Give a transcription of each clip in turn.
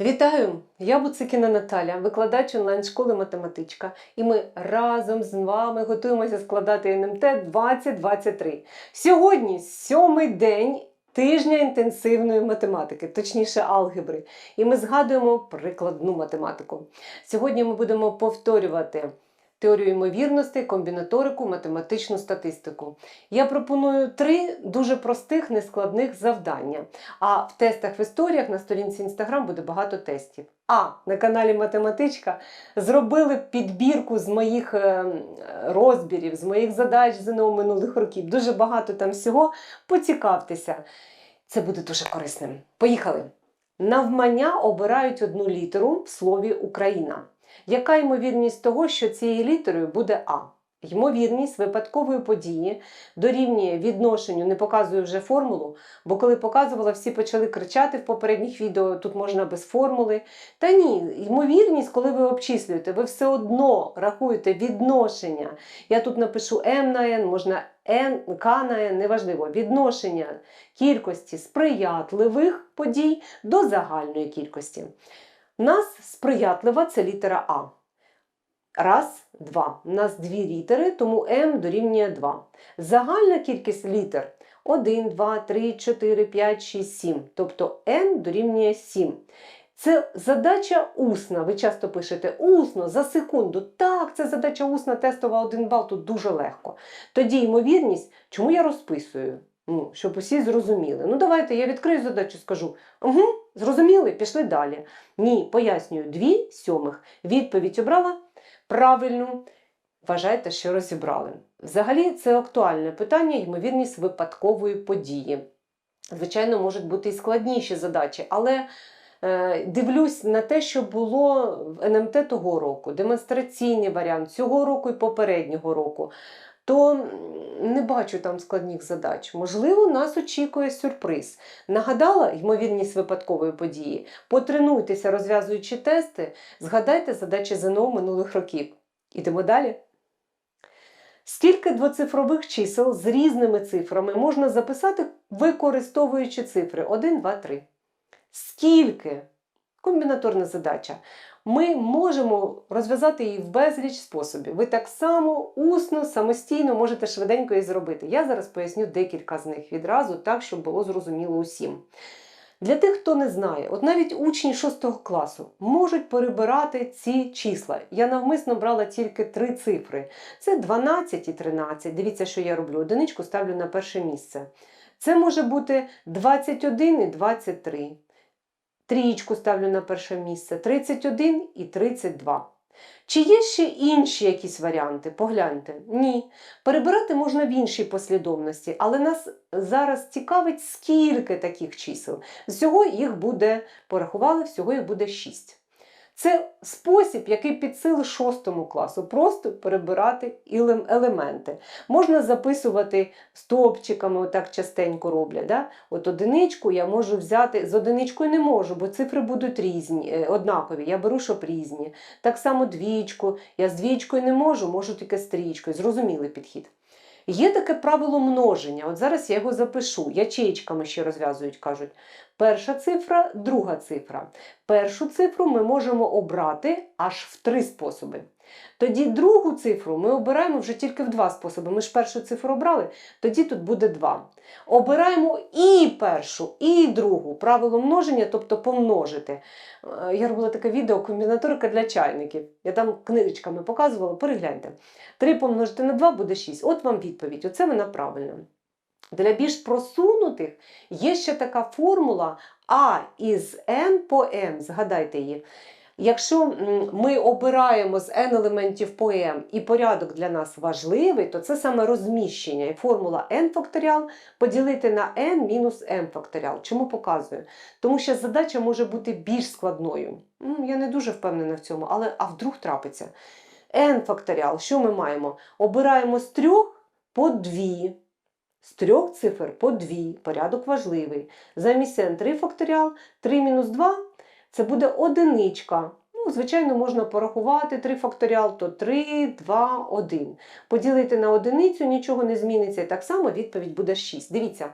Вітаю! Я Буцикіна Наталя, викладач онлайн-школи математичка, і ми разом з вами готуємося складати НМТ 2023. Сьогодні сьомий день тижня інтенсивної математики, точніше алгебри. І ми згадуємо прикладну математику. Сьогодні ми будемо повторювати теорію ймовірностей, комбінаторику, математичну статистику. Я пропоную три дуже простих, нескладних завдання. А в тестах в історіях на сторінці Інстаграм буде багато тестів. А на каналі Математичка зробили підбірку з моїх е, розбірів, з моїх задач ЗНО минулих років. Дуже багато там всього. Поцікавтеся. Це буде дуже корисним. Поїхали! Навмання обирають одну літеру в слові Україна. Яка ймовірність того, що цією літерою буде А? Ймовірність випадкової події дорівнює відношенню, не показую вже формулу, бо коли показувала, всі почали кричати в попередніх відео, тут можна без формули. Та ні, ймовірність, коли ви обчислюєте, ви все одно рахуєте відношення. Я тут напишу М на N, можна N, К на N, неважливо, відношення кількості сприятливих подій до загальної кількості. Нас сприятлива це літера А. Раз, два. У нас дві літери, тому М дорівнює 2. Загальна кількість літер 1, 2, 3, 4, 5, 6, 7. Тобто N дорівнює 7. Це задача усна. Ви часто пишете усно за секунду. Так, це задача усна, тестова 1 бал, тут дуже легко. Тоді ймовірність, чому я розписую? Ну, щоб усі зрозуміли. Ну, давайте я відкрию задачу, скажу. Угу, зрозуміли, пішли далі. Ні, пояснюю, дві сьомих. Відповідь обрала правильну. Вважайте, що розібрали. Взагалі, це актуальне питання, ймовірність випадкової події. Звичайно, можуть бути і складніші задачі, але е, дивлюсь на те, що було в НМТ того року, демонстраційний варіант цього року і попереднього року. То не бачу там складних задач. Можливо, нас очікує сюрприз. Нагадала ймовірність випадкової події. Потренуйтеся, розв'язуючи тести, згадайте задачі ЗНО минулих років. Ідемо далі. Скільки двоцифрових чисел з різними цифрами можна записати, використовуючи цифри 1, 2, 3? Скільки? Комбінаторна задача. Ми можемо розв'язати її в безліч способів. Ви так само усно, самостійно можете швиденько її зробити. Я зараз поясню декілька з них відразу, так, щоб було зрозуміло усім. Для тих, хто не знає, от навіть учні 6 класу можуть перебирати ці числа. Я навмисно брала тільки три цифри. Це 12 і 13. Дивіться, що я роблю. Одиничку ставлю на перше місце. Це може бути 21 і 23. Трієчку ставлю на перше місце 31 і 32. Чи є ще інші якісь варіанти? Погляньте. Ні. Перебирати можна в іншій послідовності, але нас зараз цікавить, скільки таких чисел. Всього їх буде, порахували, всього їх буде 6. Це спосіб, який під сили 6 класу, просто перебирати елементи. Можна записувати стовпчиками, отак частенько роблять. Да? От одиничку я можу взяти, з одиничкою не можу, бо цифри будуть різні, е, однакові. Я беру, щоб різні. Так само двічку. Я з двічкою не можу, можу тільки з трічкою. Зрозумілий підхід. Є таке правило множення. От зараз я його запишу. Ячеїчками ще розв'язують, кажуть. Перша цифра, друга цифра. Першу цифру ми можемо обрати аж в три способи. Тоді другу цифру ми обираємо вже тільки в два способи. Ми ж першу цифру обрали, тоді тут буде 2. Обираємо і першу, і другу. Правило множення, тобто помножити. Е, Я робила таке відео комбінаторика для чайників. Я там книжечками показувала, перегляньте. 3 помножити на 2 буде 6. От вам відповідь. Оце вона правильна. Для більш просунутих є ще така формула А із n по m. Згадайте її. Якщо ми обираємо з n елементів по m і порядок для нас важливий, то це саме розміщення. І формула n факторіал поділити на n мінус m факторіал. Чому показую? Тому що задача може бути більш складною. Ну, Я не дуже впевнена в цьому, але а вдруг трапиться. n факторіал, що ми маємо? Обираємо з трьох по дві. З трьох цифр по дві. Порядок важливий. Замість n 3 факторіал, 3 мінус 2 це буде одиничка. Ну, звичайно, можна порахувати 3 факторіал, то 3, 2, 1. Поділити на одиницю, нічого не зміниться. І так само відповідь буде 6. Дивіться,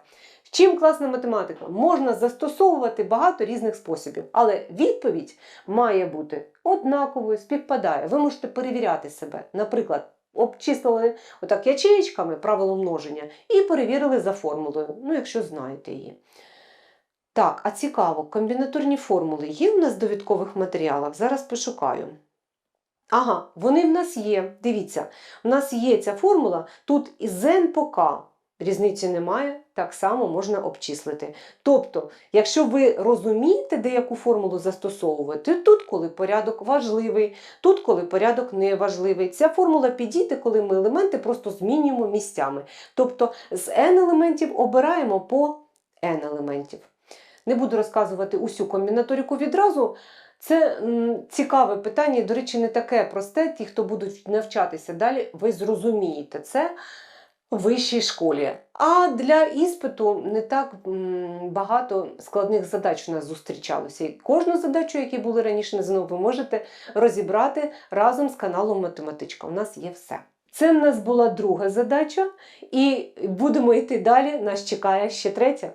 Чим класна математика? Можна застосовувати багато різних способів, але відповідь має бути однаковою, співпадає. Ви можете перевіряти себе. Наприклад, обчислили отак ячеєчками правило множення і перевірили за формулою, ну, якщо знаєте її. Так, а цікаво, комбінаторні формули є в нас в довідкових матеріалах? Зараз пошукаю. Ага, вони в нас є. Дивіться, в нас є ця формула, тут із n по k. Різниці немає, так само можна обчислити. Тобто, якщо ви розумієте, де яку формулу застосовувати, тут коли порядок важливий, тут коли порядок не важливий. Ця формула підійде, коли ми елементи просто змінюємо місцями. Тобто з n елементів обираємо по n елементів. Не буду розказувати усю комбінаторику відразу. Це цікаве питання, до речі, не таке просте. Ті, хто будуть навчатися далі, ви зрозумієте це в вищій школі. А для іспиту не так багато складних задач у нас зустрічалося. І кожну задачу, які були раніше на ЗНО, ви можете розібрати разом з каналом Математичка. У нас є все. Це в нас була друга задача, і будемо йти далі. Нас чекає ще третя.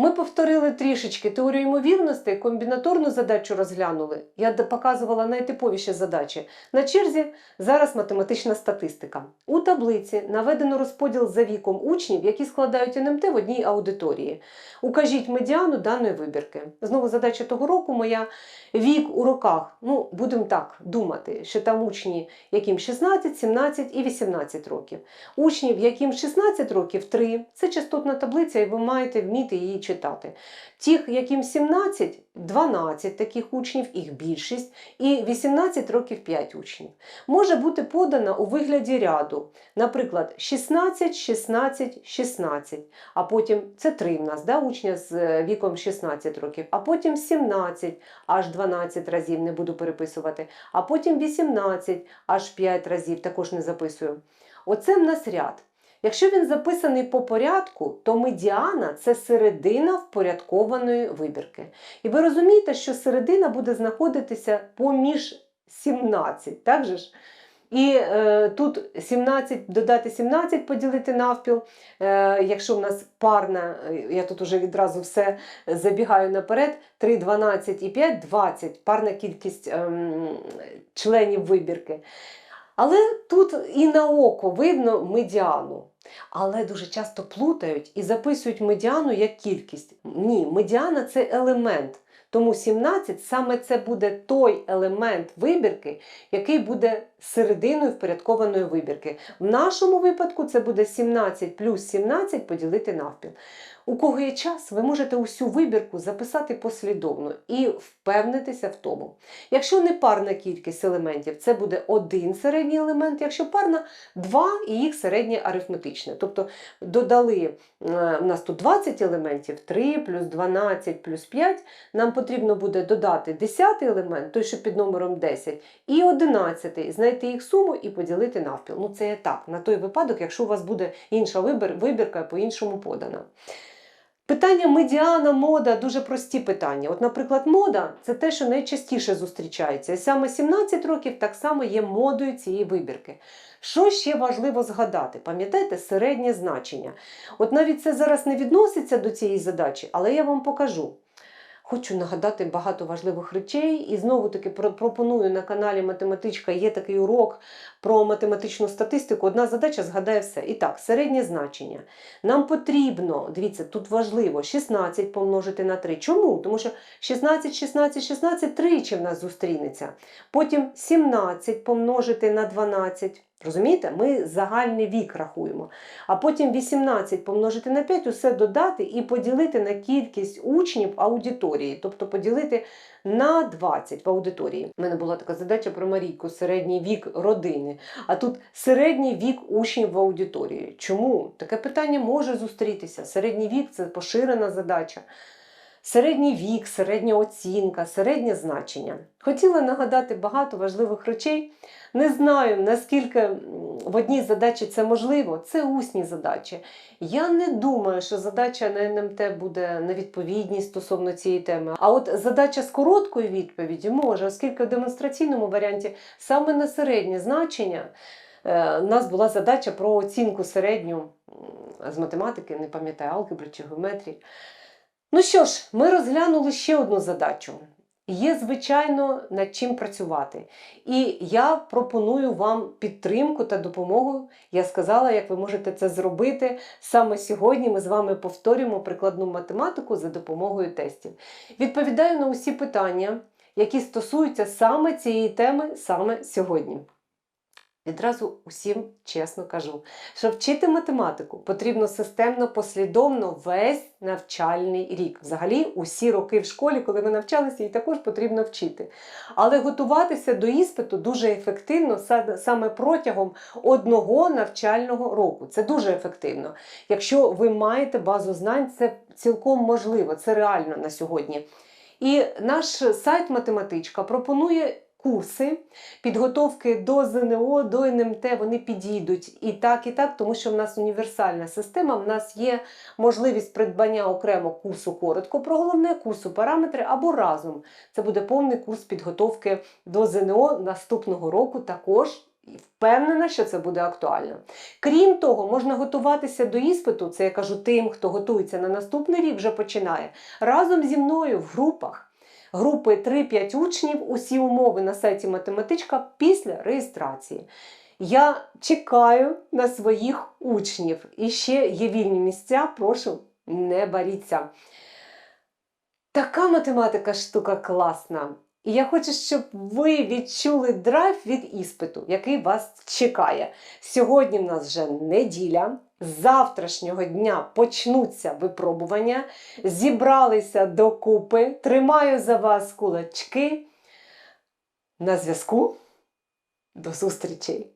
Ми повторили трішечки теорію ймовірностей, комбінаторну задачу розглянули. Я показувала найтиповіші задачі. На черзі зараз математична статистика. У таблиці наведено розподіл за віком учнів, які складають НМТ в одній аудиторії. Укажіть медіану даної вибірки. Знову задача того року моя вік у роках. Ну, будемо так думати, що там учні, яким 16, 17 і 18 років. Учнів, яким 16 років 3. Це частотна таблиця, і ви маєте вміти її читати. Тих, яким 17, 12 таких учнів, їх більшість, і 18 років 5 учнів. Може бути подана у вигляді ряду. Наприклад, 16, 16, 16. А потім це 3 в нас, да, учня з е, віком 16 років, а потім 17, аж 12 разів не буду переписувати, а потім 18, аж 5 разів, також не записую. Оце в нас ряд. Якщо він записаний по порядку, то медіана це середина впорядкованої вибірки. І ви розумієте, що середина буде знаходитися поміж 17, так же ж? І е, тут 17 додати 17 поділити навпіл. Е, якщо в нас парна, е, я тут уже відразу все забігаю наперед, 3, 12 і 5 20 парна кількість ем, членів вибірки. Але тут і на око видно медіану. Але дуже часто плутають і записують медіану як кількість. Ні, медіана це елемент. Тому 17 саме це буде той елемент вибірки, який буде серединою впорядкованої вибірки. В нашому випадку це буде 17 плюс 17 поділити навпіл. У кого є час, ви можете усю вибірку записати послідовно і впевнитися в тому. Якщо не парна кількість елементів, це буде один середній елемент, якщо парна два і їх середнє арифметичне. Тобто додали е, у нас тут 20 елементів, 3 плюс 12 плюс 5. Нам потрібно буде додати 10 елемент, той, що під номером 10, і 11, знайти їх суму і поділити навпіл. Ну це є так, на той випадок, якщо у вас буде інша вибір, вибірка по-іншому подана. Питання медіана, мода дуже прості питання. От, наприклад, мода це те, що найчастіше зустрічається. І саме 17 років так само є модою цієї вибірки. Що ще важливо згадати? Пам'ятаєте, середнє значення. От навіть це зараз не відноситься до цієї задачі, але я вам покажу. Хочу нагадати багато важливих речей і знову таки пропоную на каналі Математичка є такий урок про математичну статистику. Одна задача згадає все. І так, середнє значення. Нам потрібно, дивіться, тут важливо 16 помножити на 3. Чому? Тому що 16, 16, 16 тричі в нас зустрінеться. Потім 17 помножити на 12. Розумієте? Ми загальний вік рахуємо. А потім 18 помножити на 5, усе додати і поділити на кількість учнів аудиторії, тобто поділити на 20 в аудиторії. У мене була така задача про Марійку, середній вік родини. А тут середній вік учнів в аудиторії. Чому? Таке питання може зустрітися. Середній вік це поширена задача. Середній вік, середня оцінка, середнє значення. Хотіла нагадати багато важливих речей. Не знаю, наскільки в одній задачі це можливо, це усні задачі. Я не думаю, що задача на НМТ буде на відповідність стосовно цієї теми. А от задача з короткою відповіді може, оскільки в демонстраційному варіанті саме на середнє значення е, у нас була задача про оцінку середню з математики, не пам'ятаю, алгебри чи геометрії. Ну що ж, ми розглянули ще одну задачу. Є, звичайно, над чим працювати. І я пропоную вам підтримку та допомогу. Я сказала, як ви можете це зробити. Саме сьогодні ми з вами повторюємо прикладну математику за допомогою тестів. Відповідаю на усі питання, які стосуються саме цієї теми саме сьогодні. Відразу усім чесно кажу, що вчити математику потрібно системно, послідовно весь навчальний рік. Взагалі, усі роки в школі, коли ви навчалися, її також потрібно вчити. Але готуватися до іспиту дуже ефективно саме протягом одного навчального року. Це дуже ефективно. Якщо ви маєте базу знань, це цілком можливо, це реально на сьогодні. І наш сайт Математичка пропонує курси підготовки до ЗНО, до НМТ, вони підійдуть і так, і так, тому що в нас універсальна система, в нас є можливість придбання окремо курсу коротко про головне, курсу параметри або разом. Це буде повний курс підготовки до ЗНО наступного року також. І Впевнена, що це буде актуально. Крім того, можна готуватися до іспиту, це я кажу тим, хто готується на наступний рік, вже починає, разом зі мною в групах. Групи 3-5 учнів, усі умови на сайті Математичка після реєстрації. Я чекаю на своїх учнів. І ще є вільні місця, прошу, не боріться. Така математика штука класна. І я хочу, щоб ви відчули драйв від іспиту, який вас чекає. Сьогодні в нас вже неділя. З завтрашнього дня почнуться випробування. Зібралися докупи. Тримаю за вас кулачки. На зв'язку. До зустрічей!